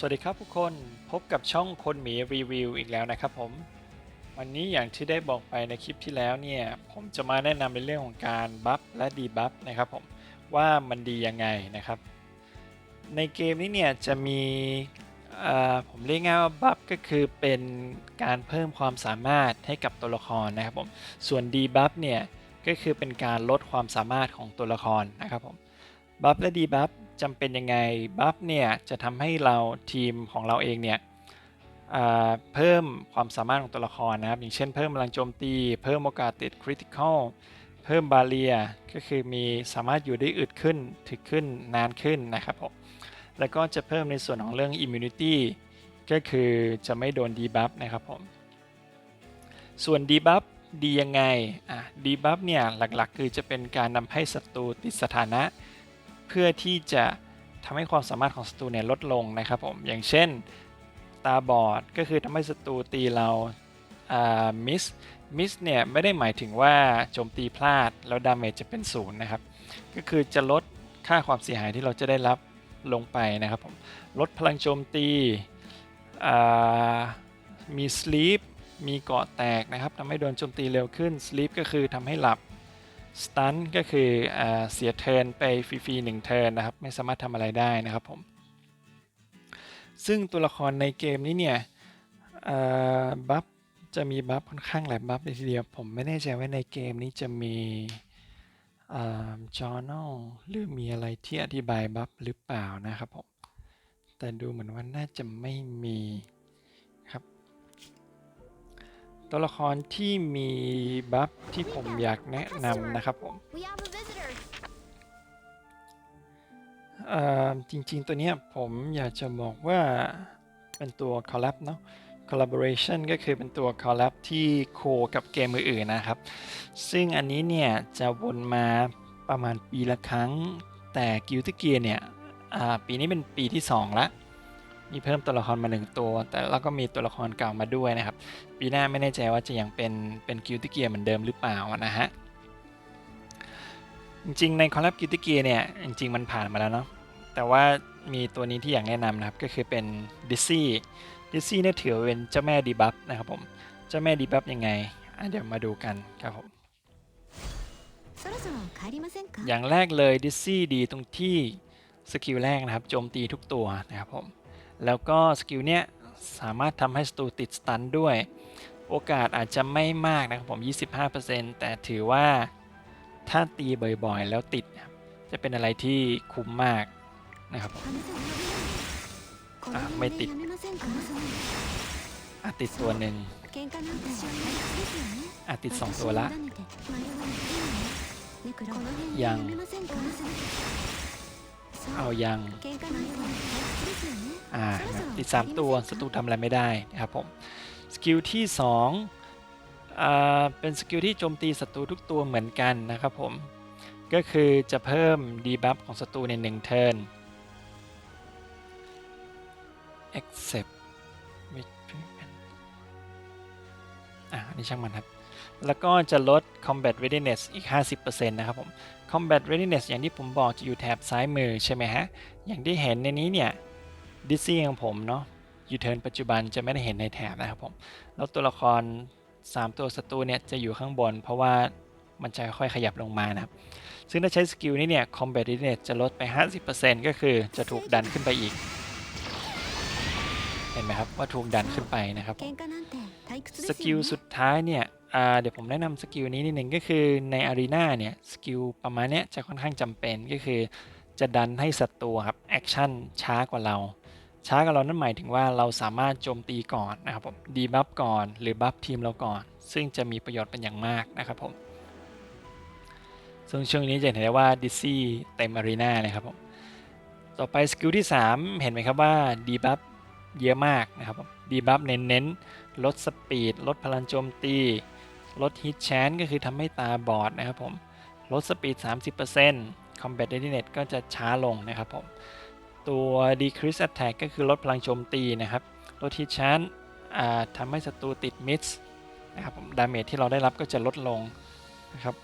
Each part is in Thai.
สวัสดีครับทุกคนพบกับช่องคนหมีรีวิวอีกแล้วนะครับผม วันนี้อย่างที่ได้บอกไปในคลิปที่แล้วเนี่ย ผมจะมาแนะนำในเรื่องของการบัฟและดีบัฟนะครับผมว่ามันดียังไงนะครับ ในเกมนี้เนี่ยจะมีผมเรียกง่ายว่าบัฟก็คือเป็นการเพิ่มความสามารถให้กับตัวละครนะครับผมส่วนดีบัฟเนี่ยก็คือเป็นการลดความสามารถของตัวละครนะครับผมบัฟและดีบัฟ จำเป็นยังไงบัฟเนี่ยจะทำให้เราทีมของเราเองเนี่ยเพิ่มความสามารถของตัวละครนะครับอย่างเช่นเพิ่มพลังโจมตี เพิ่มโอกาสติดคริติคอลเพิ่มบาเรียก็คือมีสามารถอยู่ได้อึดขึ้นถึกขึ้นนานขึ้นนะครับผมแล้วก็จะเพิ่มในส่วนของเรื่อง Immunity ก็คือจะไม่โดนดีบัฟนะครับผมส่วนดีบัฟดียังไงอะดีบัฟเนี่ยหลักๆ คือจะเป็นการนำให้ศัตรูติดสถานะ เพื่อที่จะทำให้ความสามารถของศัตรูเนี่ยลดลงนะครับผมอย่างเช่นตาบอดก็คือทำให้ศัตรูตีเรามิสมิสเนี่ยไม่ได้หมายถึงว่าโจมตีพลาดแล้วดาเมจจะเป็นศูนย์นะครับ ก็คือจะลดค่าความเสียหายที่เราจะได้รับลงไปนะครับผมลดพลังโจมตีอ่ามีสลีปมีเกาะแตกนะครับทำให้โดนโจมตีเร็วขึ้นสลีปก็คือทำให้หลับ สตันก็คืออเสียเทิร์นไปฟรีๆหนึ่งเทิร์นนะครับ ไม่สามารถทำอะไรได้นะครับผม ซึ่งตัวละครในเกมนี้เนี่ยบัฟจะมีบัฟค่อนข้างหลายบัฟเลยทีเดียว ผมไม่แน่ใจว่าในเกมนี้จะมีจอ n a l หรือมีอะไรที่อธิบายบัฟหรือเปล่านะครับผม แต่ดูเหมือนว่าน่าจะไม่มี ตัวละครที่มีบัฟที่ผมอยากแนะนำนะครับผมจริงๆตัวเนี้ยผมอยากจะบอกว่าเป็นตัว collab เนาะ collaboration ก็คือเป็นตัว collab ที่โคกับเกมอื่นๆนะครับ ซึ่งอันนี้เนี่ยจะวนมาประมาณปีละครั้ง แต่ Guilty Gear เนี่ยปีนี้เป็นปีที่ 2 ละ มีเพิ่มตัวละครมาหนึ่งตัว แต่เราก็มีตัวละครเก่ามาด้วยนะครับ ปีหน้าไม่แน่ใจว่าจะยังเป็นเป็นกิลติเกียเหมือนเดิมหรือเปล่านะฮะ จริงๆในคอลัมน์กิลติเกียเนี่ย จริง ๆ มันผ่านมาแล้วเนาะ แต่ว่ามีตัวนี้ที่อยากแนะนำนะครับ ก็คือเป็นดิซี่ดิซี่เนี่ยถือเป็นเจ้าแม่ดีบัฟนะครับผม เจ้าแม่ดีบัฟยังไงเดี๋ยวมาดูกันครับผมอย่างแรกเลยดิซี่ดีตรงที่สกิลแรกนะครับโจมตีทุกตัวนะครับผม แล้วก็สกิลเนี้ยสามารถทำให้ศัตรูติดสตันด้วย โอกาสอาจจะไม่มากนะครับผม 25%แต่ถือว่าถ้าตีบ่อยๆ แล้วติด จะเป็นอะไรที่คุ้มมากนะครับไม่ติดอาติดตัวหนึ่งอาติดสองตัวละยัง เอายังอ่าติด 3 ตัวศัตรูทำอะไรไม่ได้นะครับผมสกิลที่2อ่าเป็นสกิลที่โจมตีศัตรูทุกตัวเหมือนกันนะครับผมก็คือจะเพิ่มดีบัฟของศัตรูใน 1 เทิร์น accept อ่านี่ช่างมันครับ แล้วก็จะลด combat readiness อีก 50%นะครับผม combat readiness อย่างที่ผมบอกจะอยู่แถบซ้ายมือใช่ไหมฮะ อย่างที่เห็นในนี้เนี่ยดิซี่ของผมเนาะยูเทิร์นปัจจุบันจะไม่ได้เห็นในแถบนะครับผม แล้วตัวละคร 3 ตัวศัตรูเนี่ยจะอยู่ข้างบน เพราะว่ามันจะค่อยขยับลงมานะครับ ซึ่งถ้าใช้สกิลนี้เนี่ย combat readiness จะลดไป 50%ก็คือจะถูกดันขึ้นไปอีก เห็นไหมครับว่าถูกดันขึ้นไปนะครับสกิลสุดท้ายเนี่ย เดี๋ยวผมแนะนำสกิลนี้นิดหนึ่งก็คือในอารีนาเนี่ยสกิลประมาณเนี้ยจะค่อนข้างจำเป็นก็คือ จะดันให้ศัตรูครับแอคชั่นช้ากว่าเรา ช้ากว่าเรานั่นหมายถึงว่าเราสามารถโจมตีก่อนนะครับผมดีบัฟก่อนหรือบัฟทีมเราก่อน ซึ่งจะมีประโยชน์เป็นอย่างมากนะครับผมซึ่งช่วงนี้จะเห็นได้ว่าดิซี่เต็มอารีนาเลยครับผมต่อไปสกิลที่ 3 เห็นไหมครับว่าดีบัฟเยอะมากนะครับผมดีบัฟเน้นๆลดสปีดลดพลังโจมตี ลดฮิตแชนก็คือทำให้ตาบอดนะครับผมลดสปีด 30% Combat Readiness ก็จะช้าลงนะครับผมตัว Decrease Attack ก็คือลดพลังโจมตีนะครับลดฮิตแชนทำให้ศัตรูติดมิสนะครับผมดาเมจที่เราได้รับก็จะลดลงนะครับ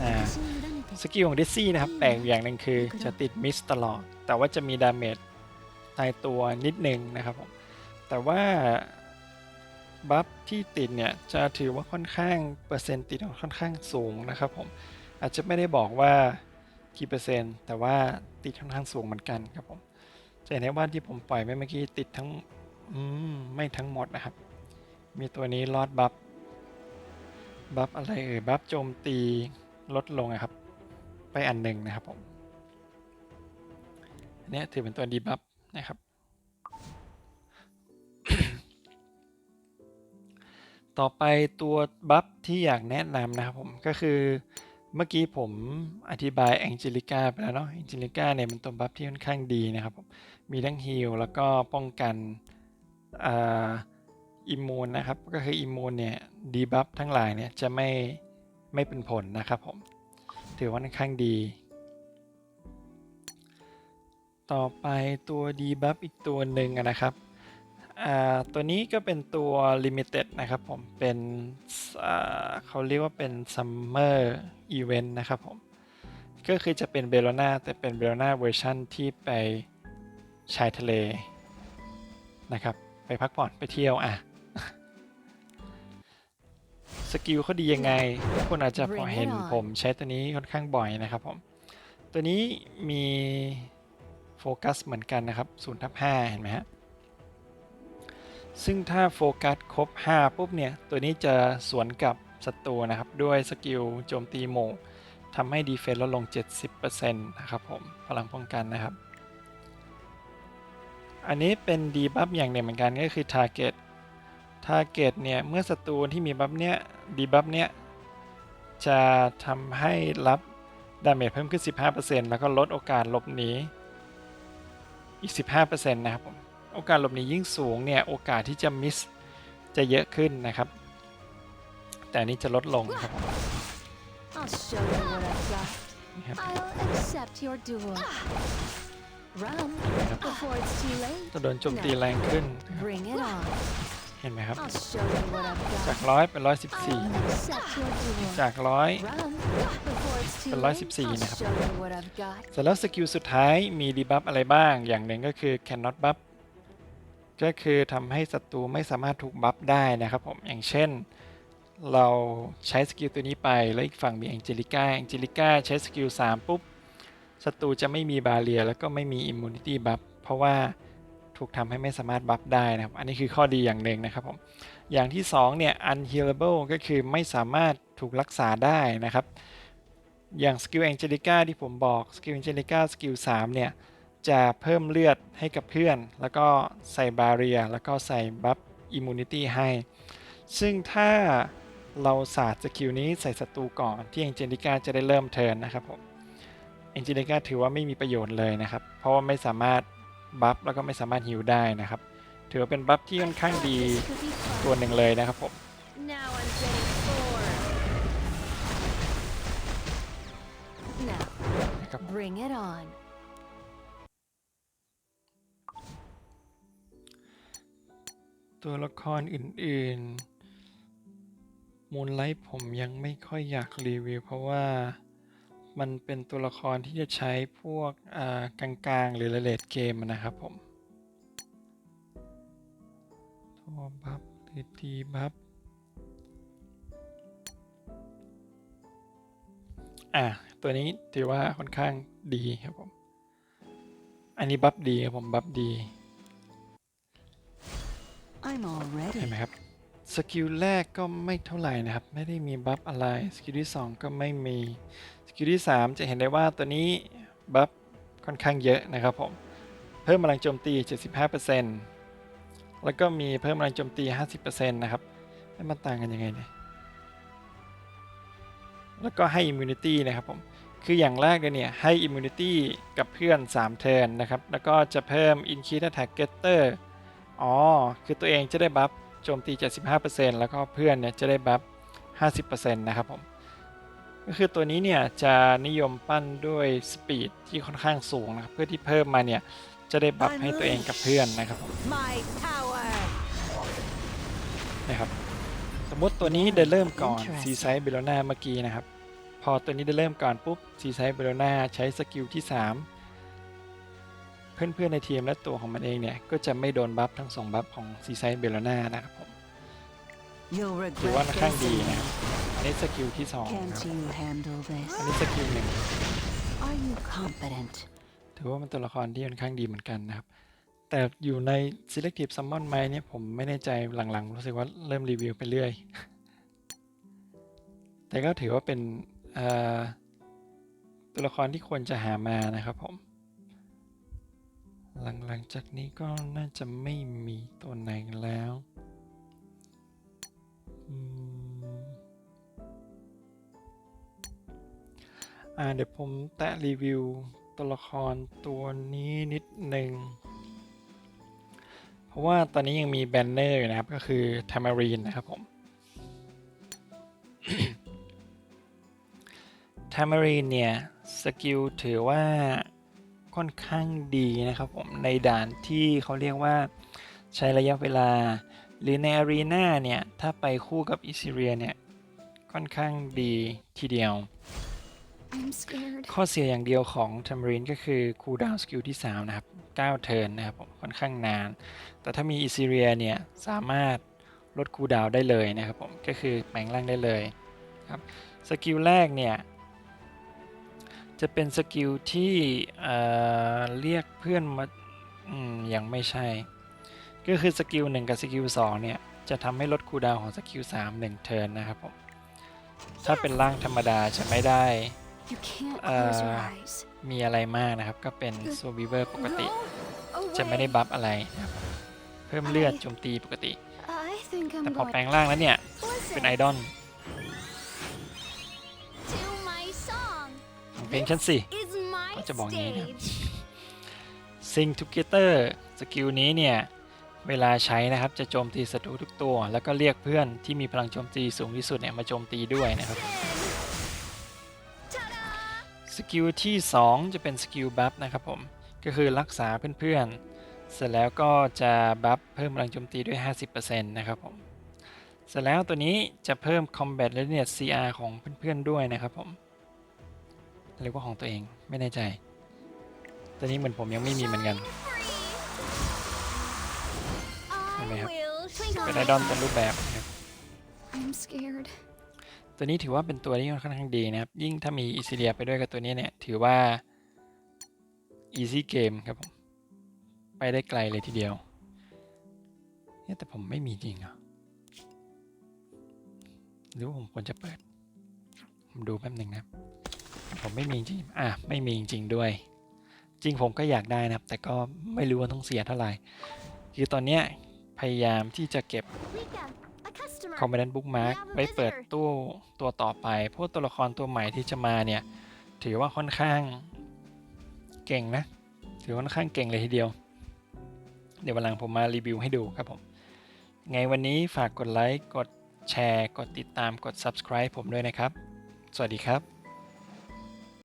อ สกิลของดิซซี่นะครับแปลกอย่างหนึ่งคือจะติดมิสตลอด แต่ว่าจะมีดาเมจตายตัวนิดนึงนะครับผมแต่ว่าบัฟที่ติดเนี่ยจะถือว่าค่อนข้างเปอร์เซ็นต์ติดค่อนข้างสูงนะครับผมอาจจะไม่ได้บอกว่ากี่เปอร์เซ็นต์ แต่ว่าติดค่อนข้างสูงเหมือนกันครับผมจะเห็นได้ว่าที่ผมปล่อยไปเมื่อกี้ติดทั้งอืมไม่ทั้งหมดนะครับ มีตัวนี้ลอดบัฟบัฟอะไรเอ่ยบัฟโจมตีลดลงอะครับ ไปอันหนึ่งนะครับผมอันเนี้ยถือเป็นตัวดีบัฟนะครับ ต่อไปตัวบัฟที่อยากแนะนำนะครับผมก็คือเมื่อกี้ผมอธิบายแองเจลิก้าไปแล้วเนาะแองเจลิก้าเนี่ยเป็นตัวบัฟที่ค่อนข้างดีนะครับผมมีทั้งฮีลแล้วก็ป้องกันอิมมูนนะครับ ก็คืออิมูนเนี่ยดีบัฟทั้งหลายเนี่ยจะไม่ไม่เป็นผลนะครับผม ถือว่าค่อนข้างดี ต่อไปตัวดีบัฟอีกตัวหนึ่งนะครับตัวนี้ก็เป็นตัว Limited นะครับผม เป็นเขาเรียกว่าเป็น Summer Event นะครับผม ก็คือจะเป็นเบโลนาแต่เป็นเบโลนาเวอร์ชันที่ไปชายทะเลนะครับ ไปพักผ่อนไปเที่ยวอะ สกิลเขาดียังไงทุกคนอาจจะพอเห็นผมใช้ตัวนี้ค่อนข้างบ่อยนะครับผม ตัวนี้มีโฟกัสเหมือนกันนะครับ0ทับ5เห็นไหมฮะ ซึ่งถ้าโฟกัสครบ 5 ปุ๊บเนี่ย ตัวนี้จะสวนกับศัตรูนะครับ ด้วยสกิลโจมตีหมู่ทำให้ดีเฟนลดลง 70%นะครับผม พลังป้องกันนะครับ อันนี้เป็นดีบัฟอย่างหนึ่งเหมือนกันก็คือ Target Target เนี่ย เมื่อศัตรูที่มีบัฟเนี้ยดีบัฟเนี้ยจะทำให้รับดาเมจเพิ่มขึ้น 15%แล้วก็ลดโอกาสหลบหนีอีก 15%นะครับผมโอกาสหลบหนียิ่งสูงเนี่ย โอกาสที่จะมิสจะเยอะขึ้นนะครับ แต่อันนี้จะลดลงนะครับผม I'll show you what I've got. นี่ครับ I'll accept your duel. Run ครับ before it's too late. จะโดนโจมตีแรงขึ้นนะครับ Bring it on. เห็นไหมครับ I'll show you what I've จาก got. ร้อยเป็นร้อยสิบ I'll สี่ accept your duel. จากร้อย Run before it's too เป็น late. 114 I'll นะครับ show you what I've got. เสร็จแล้วสกิลสุดท้ายมีดีบัฟอะไรบ้าง อย่างหนึ่งก็คือ cannot buff ก็คือทำให้ศัตรูไม่สามารถถูกบัฟได้นะครับผม อย่างเช่น เราใช้สกิลตัวนี้ไป แล้วอีกฝั่งมีแองเจลิก้าแองเจลิก้าใช้สกิล3ปุ๊บศัตรูจะไม่มีบาเรียแล้วก็ไม่มีอิมมูนิตี้บัฟเพราะว่า ถูกทำให้ไม่สามารถบัฟได้นะครับ อันนี้คือข้อดีอย่างหนึ่งนะครับผม อย่างที่2เนี่ย unhealable ก็คือไม่สามารถถูกรักษาได้นะครับ อย่างสกิลแองเจลิก้าที่ผมบอกสกิลแองเจลิก้าสกิล3เนี่ย จะเพิ่มเลือดให้กับเพื่อน แล้วก็ใส่บาเรีย แล้วก็ใส่บัฟอิมมูนิตี้ให้ ซึ่งถ้าเราสาดสกิลนี้ใส่ศัตรูก่อนที่แองเจลิก้าจะได้เริ่มเทิร์นนะครับผมแองเจลิก้าถือว่าไม่มีประโยชน์เลยนะครับ เพราะว่าไม่สามารถ บัฟแล้วก็ไม่สามารถฮิวได้นะครับ ถือว่าเป็นบัฟที่ค่อนข้างดี This could be ตัว fun. หนึ่งเลยนะครับผม Now I'm getting bored. Now, นะครับ bring it on. ตัวละครอื่นๆมูนไลท์ผมยังไม่ค่อยอยากรีวิวเพราะว่า มันเป็นตัวละครที่จะใช้พวกอ่ากลางๆ หรือเลดเกมนะครับผมตัวบัฟหรือดีบัฟอะตัวนี้ถือว่าค่อนข้างดีครับผม อันนี้บัฟดีครับผมบัฟดี I'm all เห็น ready ไหมครับ สกิลแรกก็ไม่เท่าไหร่นะครับ ไม่ได้มีบัฟอะไร สกิลที่ 2 ก็ไม่มี สกิลที่ 3 จะเห็นได้ว่าตัวนี้บัฟค่อนข้างเยอะนะครับผม เพิ่มพลังโจมตี 75%แล้วก็มีเพิ่มพลังโจมตี 50%นะครับแล้มันต่างกันยังไงเนี่ย แล้วก็ให้ Immunity นะครับผม คืออย่างแรกเลยเนี่ย ให้ Immunity กับเพื่อน 3 เทิร์นนะครับ แล้วก็จะเพิ่ม Increase Attack Getter อ๋อ คือตัวเองจะได้บัฟ โจมตี 75%แล้วก็เพื่อนเนี่ยจะได้บัฟ 50%นะครับผม ก็คือตัวนี้เนี่ยจะนิยมปั้นด้วยสปีดที่ค่อนข้างสูงนะครับ เพื่อที่เพิ่มมาเนี่ยจะได้บัฟให้ตัวเองกับเพื่อนนะครับผม My power. นะครับ สมมติตัวนี้ได้เริ่มก่อนซีไซส์เบลนาเมื่อกี้นะครับพพอตัวนี้ได้เริ่มก่อนปุ๊บซีไซเบโรนาใช้สกิลที่ 3 เพื่อนๆในทีมและตัวของมันเองเนี่ย ก็จะไม่โดนบัฟทั้ง2บัฟของซีไซเบโรนานะครับผม You'll ถือว่า regret ค่อนข้าง this ดี in นะครับอันนี้สกิลที่2 Can't ครับ you handle อัน this? นี้สกิลหนึ่ง Are you competent? ถือว่ามันตัวละครที่ค่อนข้างดีเหมือนกันนะครับ แต่อยู่ใน selective summon ไหมเนี่ยผมไม่แน่ใจหลังๆ รู้สึกว่าเริ่มรีวิวไปเรื่อย แต่ก็ถือว่าเป็นเอ่อตัวละครที่ควรจะหามานะครับผม หลังๆจากนี้ก็น่าจะไม่มีตัวไหนแล้วอ่าเดี๋ยวผมแตะรีวิวตัวละครตัวนี้นิดหนึ่ง เพราะว่าตอนนี้ยังมีแบนเนอร์อยู่นะครับ ก็คือ Tamarin นะครับผม Tamarin เนี่ย สกิลถือว่า ค่อนข้างดีนะครับผมในด่านที่เขาเรียกว่าใช้ระยะเวลา หรือในอารีนาเนี่ย ถ้าไปคู่กับอิซิเรียเนี่ย ค่อนข้างดีทีเดียว I'm scared. ข้อเสียอย่างเดียวของ Tamarine ก็คือคูลดาวน์สกิลที่ 3 นะครับ 9 เทิร์นนะครับผมค่อนข้างนาน แต่ถ้ามีอิซิเรียเนี่ย สามารถลดคูลดาวน์ได้เลยนะครับผมก็คือแปลงร่างได้เลยครับสกิลแรกเนี่ย จะเป็นสกิลที่เอ่อเรียกเพื่อนมาอืมยังไม่ใช่ ก็คือสกิล1กับสกิล2เนี่ย จะทำให้ลดคูลดาวน์ของสกิล3 1เทิร์นนะครับผม ถ้าเป็นร่างธรรมดาจะไม่ได้ You can't Uh, close your eyes. มีอะไรมากนะครับ ก็เป็นโซบิเวอร์ปกติ Go จะไม่ได้ away. บัฟอะไรนะครับเพิ่มเลือดโจมตีปกติ I think I'm แต่พอ going แปลงร่างแล้วเนี่ย เป็นไอ Listen ดอล ลงฉันสิ Is my ก็จะบอกอย่างนี้นะครับ stage. Sing Together สกิลนี้เนี่ย เวลาใช้นะครับจะโจมตีศัตรูทุกตัว แล้วก็เรียกเพื่อนที่มีพลังโจมตีสูงที่สุดเนี่ยมาโจมตีด้วยนะครับ Ta-da! สกิลที่ 2 จะเป็นสกิลบัฟนะครับผม ก็คือรักษาเพื่อนๆ เสร็จแล้วก็จะบัฟเพิ่มพลังโจมตีด้วย 50%นะครับผม เสร็จแล้วตัวนี้จะเพิ่ม Combat Readiness CR ของเพื่อนๆด้วยนะครับผม หรือว่าของตัวเองไม่แน่ใจตัวนี้เหมือนผมยังไม่มีเหมือนกัน I Let me have- will เป็นไอดอลเต็มรูปแบบนะครับ I'm scared. ตัวนี้ถือว่าเป็นตัวที่ค่อนข้างดีนะครับ ยิ่งถ้ามีอิซิเลียไปด้วยกับตัวนี้เนี่ย ถือว่า easy game ครับผม ไปได้ไกลเลยทีเดียวเนี่ยแต่ผมไม่มีจริงเหรอหรือว่าผมควรจะเปิด ผมดูแป๊บหนึ่งนะครับ ผมไม่มีจริงอะไม่มีจริงด้วย จริงผมก็อยากได้นะครับ แต่ก็ไม่รู้ว่าต้องเสียเท่าไหร่ คือตอนเนี้ยพยายามที่จะเก็บคอมเมนต์บุ๊กมาร์กไว้เปิดตู้ตัวต่อไปพราะตัวละครตัวใหม่ที่จะมาเนี่ย ถือว่าค่อนข้างเก่งนะ ถือว่าค่อนข้างเก่งเลยทีเดียว เดี๋ยววันหลังผมมารีวิวให้ดูครับผม ไงวันนี้ฝากกดไลค์ กดแชร์ กดติดตาม กด subscribe ผมด้วยนะครับ สวัสดีครับ